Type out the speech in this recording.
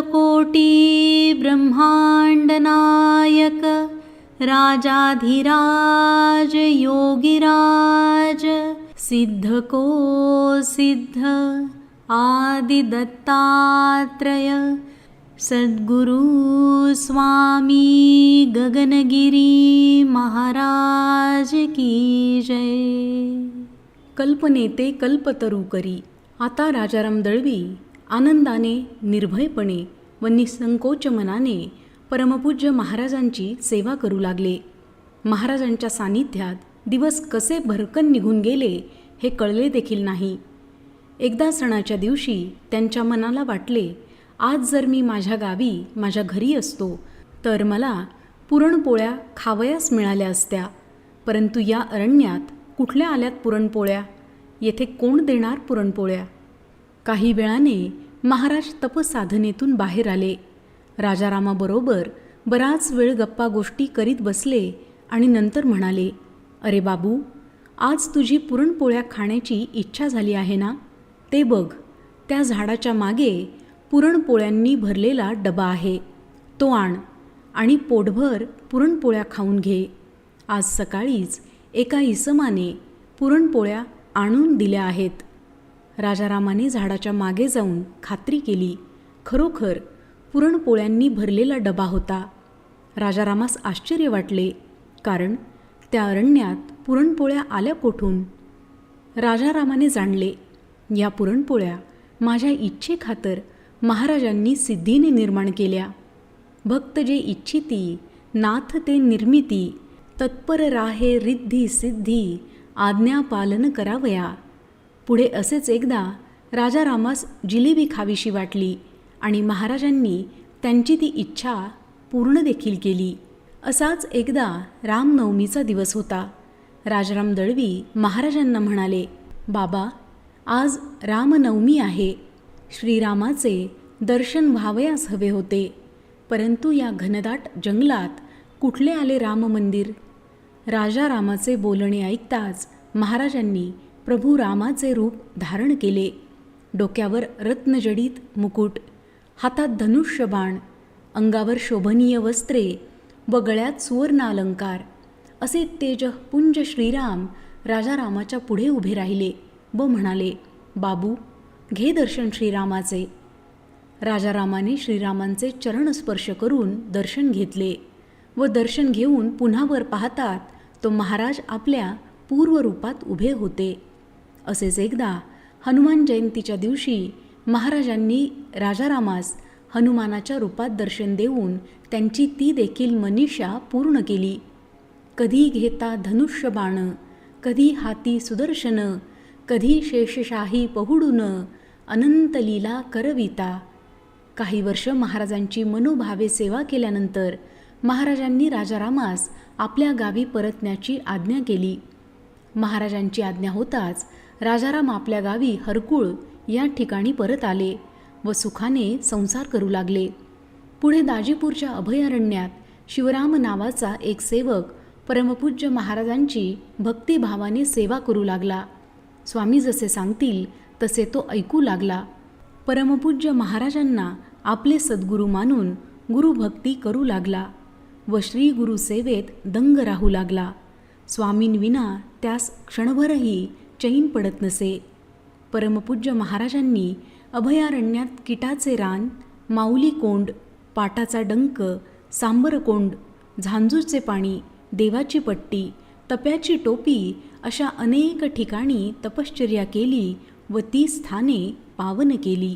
कोटिब्रह्माण्डनायक राजाधिराज योगिराज सिद्धको सिद्ध आदिदत्तात्रय सद्गुरु स्वामी गगनगिरी महाराज की जय। कल्पनेते कल्पतरू करी आता राजाराम दळवी आनंदाने निर्भयपणे व निसंकोच मनाने परमपूज्य महाराजांची सेवा करू लागले. महाराजांच्या सानिध्यात दिवस कसे भरकन निघून गेले हे कळले देखील नाही. एकदा सणाच्या दिवशी त्यांच्या मनाला वाटले आज जर मी माझ्या गावी माझ्या घरी असतो तर मला पुरणपोळ्या खावयास मिळाल्या असत्या. परंतु या अरण्यात कुठल्या आल्यात पुरणपोळ्या? येथे कोण देणार पुरणपोळ्या? काही वेळाने महाराज तपसाधनेतून बाहेर आले. राजारामाबरोबर बराच वेळ गप्पा गोष्टी करीत बसले आणि नंतर म्हणाले अरे बाबू आज तुझी पुरणपोळ्या खाण्याची इच्छा झाली आहे ना? ते बघ त्या झाडाच्या मागे पुरणपोळ्यांनी भरलेला डबा आहे. तो आण आणि पोटभर पुरणपोळ्या खाऊन घे. आज सकाळीच एका इसमाने पुरणपोळ्या आणून दिल्या आहेत. राजारामाने झाडाच्या मागे जाऊन खात्री केली. खरोखर पुरणपोळ्यांनी भरलेला डबा होता. राजारामास आश्चर्य वाटले कारण त्या अरण्यात पुरणपोळ्या आल्या कोठून? राजारामाने जाणले या पुरणपोळ्या माझ्या इच्छेखातर महाराजांनी सिद्धीने निर्माण केल्या. भक्त जे इच्छिती नाथ ते निर्मिती तत्पर राहे रिद्धी सिद्धी आज्ञा पालन करावया. पुढे असेच एकदा राजारामास जिलेबी खावीशी वाटली आणि महाराजांनी त्यांची ती इच्छा पूर्ण देखील केली. असाच एकदा रामनवमीचा दिवस होता. राजाराम दळवी महाराजांना म्हणाले बाबा आज रामनवमी आहे. श्रीरामाचे दर्शन व्हावयास हवे होते. परंतु या घनदाट जंगलात कुठले आले राम मंदिर राजा रामाचे बोलणे ऐकताच महाराजांनी प्रभू रामाचे रूप धारण केले. डोक्यावर रत्नजडित मुकुट हातात धनुष्य बाण अंगावर शोभनीय वस्त्रे व गळ्यात सुवर्ण अलंकार असे तेजपुंज श्रीराम राजा रामाच्या पुढे उभे राहिले व म्हणाले बाबू घे दर्शन श्रीरामाचे. राजारामाने श्रीरामांचे चरण स्पर्श करून दर्शन घेतले व दर्शन घेऊन पुन्हा वर पाहतात तो महाराज आपल्या पूर्वरूपात उभे होते. असेच एकदा हनुमान जयंतीच्या दिवशी महाराजांनी राजारामास हनुमानाच्या रूपात दर्शन देऊन त्यांची ती देखील मनीषा पूर्ण केली. कधी घेता धनुष्य बाण कधी हाती सुदर्शन कधी शेषशाही पहुडून अनंत लीला करविता. काही वर्ष महाराजांची मनोभावे सेवा केल्यानंतर महाराजांनी राजारामास आपल्या गावी परतण्याची आज्ञा केली. महाराजांची आज्ञा होताच राजाराम आपल्या गावी हरकुळ या ठिकाणी परत आले व सुखाने संसार करू लागले. पुढे दाजीपूरच्या अभयारण्यात शिवराम नावाचा एक सेवक परमपूज्य महाराजांची भक्तिभावाने सेवा करू लागला. स्वामी जसे सांगतील तसे तो ऐकू लागला. परमपूज्य महाराजांना आपले सद्गुरू मानून गुरुभक्ती करू लागला व श्री गुरुसेवेत दंग राहू लागला. स्वामींविना त्यास क्षणभरही चैन पडत नसे. परमपूज्य महाराजांनी अभयारण्यात किटाचे रान माऊली कोंड पाटाचा डंक सांबरकोंड झांजूचे पाणी देवाची पट्टी तप्याची टोपी अशा अनेक ठिकाणी तपश्चर्या केली व ती स्थाने पावन केली.